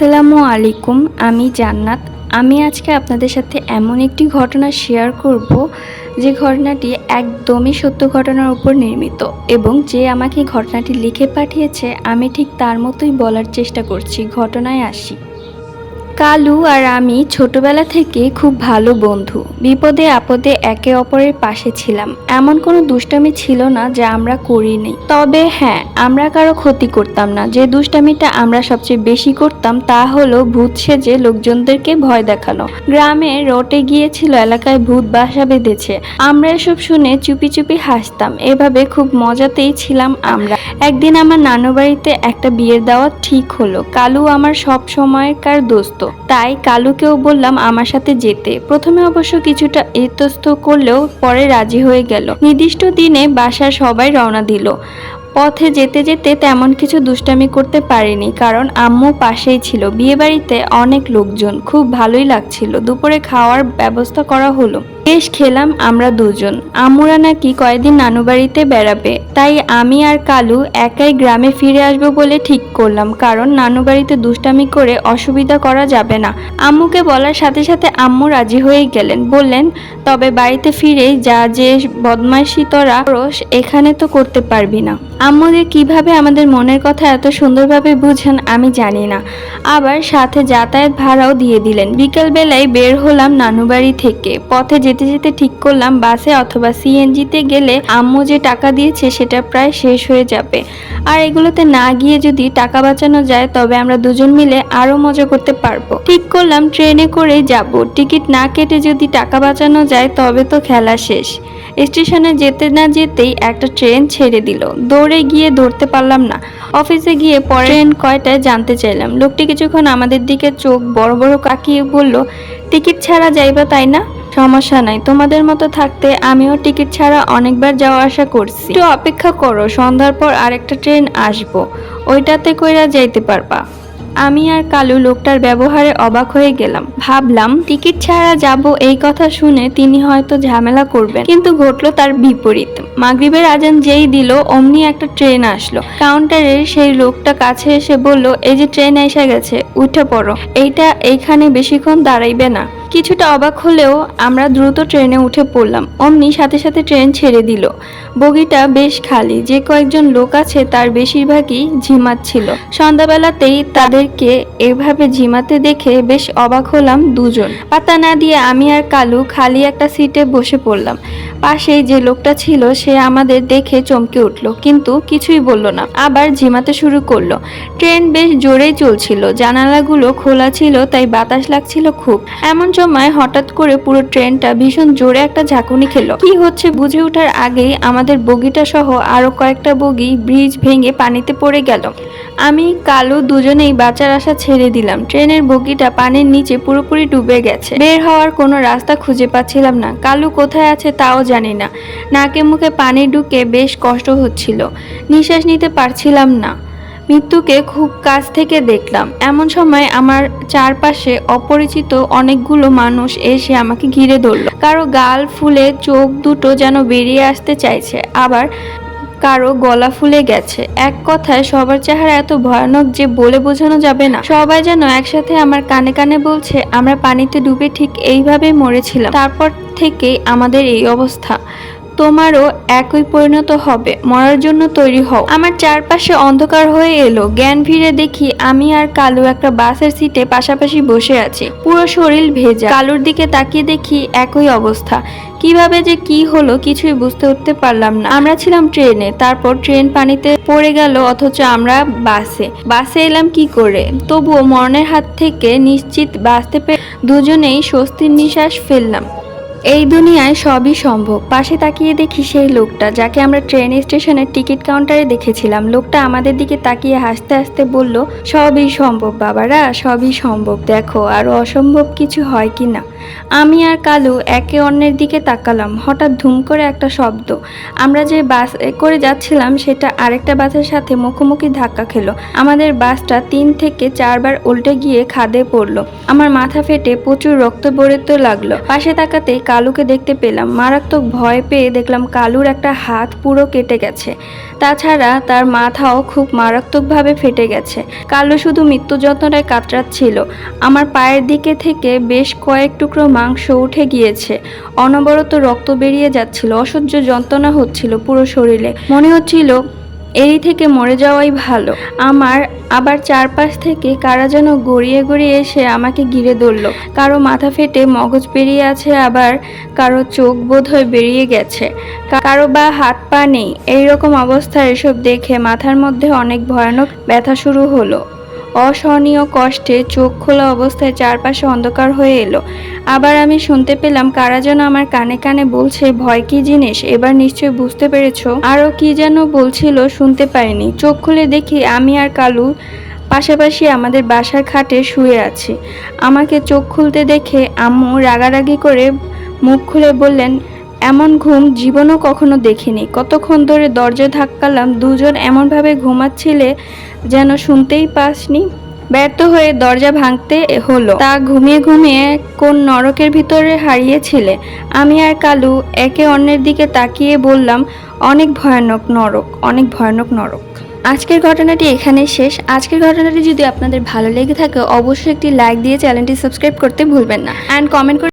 আসসালামু আলাইকুম, আমি জান্নাত। আমি আজকে আপনাদের সাথে এমন একটি ঘটনা শেয়ার করব, যে ঘটনাটি একদমই সত্য ঘটনার উপর নির্মিত এবং যে আমাকে ঘটনাটি লিখে পাঠিয়েছে, আমি ঠিক তার মতোই বলার চেষ্টা করছি। ঘটনায় আসি। কালু আর আমি ছোটবেলা থেকে খুব ভালো বন্ধু। বিপদে আপদে একে অপরের পাশে ছিলাম। এমন কোনো দুষ্টামি ছিল না যা আমরা করিনি। তবে হ্যাঁ আমরা কারও ক্ষতি করতাম না। যে দুষ্টামিটা আমরা সবচেয়ে বেশি করতাম তা হলো ভূত সেজে লোকজনদেরকে ভয় দেখানো। গ্রামে রটে গিয়েছিল এলাকায় ভূত বাসা বেঁধেছে। আমরা এসব শুনে চুপি চুপি হাসতাম। এভাবে খুব মজাতেই ছিলাম আমরা। একদিন আমার নানু বাড়িতে একটা বিয়ের দাওয়াত ঠিক হলো। কালু আমার সব সময়কার দোস্ত। তাই কালুকেও বললাম আমার সাথে যেতে। প্রথমে অবশ্য কিছুটা ইতস্ত করলেও পরে রাজি হয়ে গেল। নির্দিষ্ট দিনে বাসার সবাই রওনা দিল। পথে যেতে যেতে তেমন কিছু দুষ্টামি করতে পারিনি, কারণ আম্মু পাশেই ছিল। বিয়েবাড়িতে অনেক লোকজন, খুব ভালোই লাগছিল। দুপুরে খাওয়ার ব্যবস্থা করা হলো। বেশ খেলাম আমরা দুজন। আম্মুরা নাকি কয়েকদিন নানু বাড়িতে বেড়াবে। তাই আমি আর কালু একাই গ্রামে ফিরে আসব বলে ঠিক করলাম কারণ নানু বাড়িতে দুষ্টামি করে অসুবিধা করা যাবে না। আম্মুকে বলার সাথে সাথে আম্মু রাজি হয়ে গেলেন। বললেন তবে বাড়িতে ফিরে যা যে বদমাইশি তোরা করস, এখানে তো করতে পারবি না। আম্মু যে কীভাবে আমাদের মনের কথা এত সুন্দরভাবে বুঝেন আমি জানি না। আবার সাথে যাতায়াত ভাড়াও দিয়ে দিলেন। বিকেলবেলায় বের হলাম নানুবাড়ি থেকে। পথে যেতে যেতে ঠিক করলাম বাসে অথবা সিএনজিতে গেলে আম্মু যে টাকা দিয়েছে সেটা প্রায় শেষ হয়ে যাবে। আর এগুলোতে না গিয়ে যদি টাকা বাঁচানো যায়, তবে আমরা দুজন মিলে আরও মজা করতে পারব। ঠিক করলাম ট্রেনে করেই যাব। টিকিট না কেটে যদি টাকা বাঁচানো যায়, তবে তো খেলা শেষ। স্টেশনে যেতে না যেতেই একটা ট্রেন ছেড়ে দিল। দৌড়ে গিয়ে ধরতে পারলাম না। অফিসে গিয়ে পরে ট্রেন কয়টায় জানতে চাইলাম। লোকটি কিছুক্ষণ আমাদের দিকে চোখ বড় বড় কাকিয়ে বলল, টিকিট ছাড়া যাইবা তাই না? সমস্যা নাই, তোমাদের মতো থাকতে আমিও টিকিট ছাড়া অনেকবার যাওয়া আসা করছি। একটু অপেক্ষা করো, সন্ধ্যার পর আরেকটা ট্রেন আসব। ওইটাতে কইরা যাইতে পারবা। আমি আর কালু লোকটার ব্যবহারে অবাক হয়ে গেলাম। ভাবলাম, টিকিট ছাড়া যাব এই কথা শুনে তিনি হয়তো ঝামেলা করবেন। কিন্তু ঘটলো তার বিপরীত। মাগরিবের আজান যেই দিল, অমনি একটা ট্রেন আসলো। কাউন্টারের সেই লোকটা কাছে এসে বলল, এই যে ট্রেন এসে গেছে, উঠে পড়ো। এইটা এইখানে বেশিক্ষণ দাঁড়াইবে না। কিছুটা অবাক হলেও আমরা দ্রুত ট্রেনে উঠে পড়লাম। অমনি সাথে সাথে ট্রেন ছেড়ে দিল। বগিটা বেশ খালি। যে কয়েকজন লোক আছে, তার বেশিরভাগই ঝিমাচ্ছিল সন্ধ্যাবেলাতেই তাদেরকে এভাবে ঝিমাতে দেখে বেশ অবাক হলাম দুজন। পাতা না দিয়ে আমি আর কালু খালি একটা সিটে বসে পড়লাম। পাশেই যে লোকটা ছিল, সে আমাদের দেখে চমকে উঠল, কিন্তু কিছুই বলল না। আবার ঝিমাতে শুরু করল। ট্রেন বেশ জোরেই চলছিল। জানালাগুলো খোলা ছিল, তাই বাতাস লাগছিল খুব। এমন সময় হঠাৎ করে পুরো ট্রেনটা ভীষণ জোরে একটা ঝাঁকুনি খেলো। কি হচ্ছে বুঝে ওঠার আগেই আমাদের বগিটা সহ আরও কয়েকটা বগি ব্রিজ ভেঙে পানিতে পড়ে গেল। আমি, কালো দুজনেই বাঁচার আশা ছেড়ে দিলাম। ট্রেনের বগিটা পানির নিচে পুরোপুরি ডুবে গেছে। বের হওয়ার কোনো রাস্তা খুঁজে পাচ্ছিলাম না। কালু কোথায় আছে তাও জানি না। নাকে মুখে পানি ঢুকে বেশ কষ্ট হচ্ছিল। নিঃশ্বাস নিতে পারছিলাম না। মৃত্যুকে খুব কাছ থেকে দেখলাম। এমন সময় আমার চারপাশে অপরিচিত অনেকগুলো মানুষ এসে আমাকে ঘিরে ধরলো। কারও গাল, ফুলে, চোখ দুটো যেন বেরিয়ে আসতে চাইছে, আবার কারও গলা ফুলে গেছে। এক কথায় সবার চেহারা এত ভয়ানক যে বলে বোঝানো যাবে না। সবাই যেন একসাথে আমার কানে কানে বলছে, আমরা পানিতে ডুবে ঠিক এইভাবেই মরেছিলাম। তারপর থেকেই আমাদের এই অবস্থা। তোমারও একই পরিণত হবে। মরার জন্য তৈরি হও। আমার চারপাশে অন্ধকার হয়ে এলো। জ্ঞান ফিরে দেখি আমি আর কালু একটা বাসের সিটে পাশাপাশি বসে আছি। পুরো শরীর ভেজা। কালুর দিকে তাকিয়ে দেখি একই অবস্থা। কীভাবে যে কি হলো কিছুই বুঝতে উঠতে পারলাম না। আমরা ছিলাম ট্রেনে। তারপর ট্রেন পানিতে পড়ে গেল অথচ আমরা বাসে। বাসে এলাম কি করে? তবুও মরণের হাত থেকে নিশ্চিত বাঁচতে পেরে দুজনেই স্বস্তির নিঃশ্বাস ফেললাম। এই দুনিয়ায় সবই সম্ভব। পাশে তাকিয়ে দেখি সেই লোকটা, যাকে আমরা ট্রেন স্টেশনের টিকিট কাউন্টারে দেখেছিলাম। লোকটা আমাদের দিকে তাকিয়ে হাসতে হাসতে বলল, সবই সম্ভব বাবারা, সবই সম্ভব। দেখো, আর অসম্ভব কিছু হয় কি না আমি আর কালু একে অন্যের দিকে তাকালাম। হঠাৎ ধুম করে একটা শব্দ। আমরা যে বাস করে যাচ্ছিলাম, সেটা আরেকটা বাসের সাথে মুখোমুখি ধাক্কা খেলো। আমাদের বাসটা তিন থেকে চারবার উল্টে গিয়ে খাদে পড়ল। আমার মাথা ফেটে প্রচুর রক্ত বেরোতে লাগল। পাশে তাকাতে কালুকে দেখতে পেলাম। মারাত্মক ভয় পেয়ে দেখলাম কালুর একটা হাত পুরো কেটে গেছে। তাছাড়া তার মাথাও খুব মারাত্মকভাবে ফেটে গেছে। কালো শুধু মৃত্যু যত্নটায় কাতরাচ্ছিল। আমার পায়ের দিকে থেকে বেশ কয়েক টুকরো মাংস উঠে গিয়েছে। অনবরত রক্ত বেরিয়ে যাচ্ছিল। অসহ্য যন্ত্রণা হচ্ছিল পুরো শরীরে। মনে হচ্ছিল এরই থেকে মরে যাওয়াই ভালো। আমার আবার চারপাশ থেকে কারা যেন গড়িয়ে গড়িয়ে এসে আমাকে ঘিরে ধরল। কারও মাথা ফেটে মগজ বেরিয়ে আছে, আবার কারও চোখ বোধ বোধহয় বেরিয়ে গেছে। কারও বা হাত পা নেই। এইরকম অবস্থা এসব দেখে মাথার মধ্যে অনেক ভয়ানক ব্যথা শুরু হলো। অসহনীয় কষ্টে চোখ খোলা অবস্থায় চারপাশে অন্ধকার হয়ে এলো। আবার আমি শুনতে পেলাম, কারা যেন আমার কানে কানে বলছে, ভয় কি জিনিস? এবার নিশ্চয়ই বুঝতে পেরেছ? আরও কি যেন বলছিল, শুনতে পাইনি। চোখ খুলে দেখি আমি আর কালু পাশাপাশি আমাদের বাসার খাটে শুয়ে আছি। আমাকে চোখ খুলতে দেখে আম্মু রাগারাগি করে মুখ খুলে বললেন এমন ঘুম জীবনও কখনো দেখিনি। কতক্ষণ ধরে দরজা ধাক্কালাম, দুজন এমনভাবে ঘুমাচ্ছিলে যেন শুনতেই পাসনি। ব্যর্থ হয়ে দরজা ভাঙতে হলো। তা ঘুমিয়ে ঘুমিয়ে কোন নরকের ভিতরে হারিয়েছিলে? আমি আর কালু একে অন্যের দিকে তাকিয়ে বললাম, অনেক ভয়ানক নরক, অনেক ভয়ানক নরক। আজকের ঘটনাটি এখানে শেষ। আজকের ঘটনাটি যদি আপনাদের ভালো লেগে থাকে, অবশ্যই একটি লাইক দিয়ে চ্যানেলটি সাবস্ক্রাইব করতে ভুলবেন না। অ্যান্ড কমেন্ট করে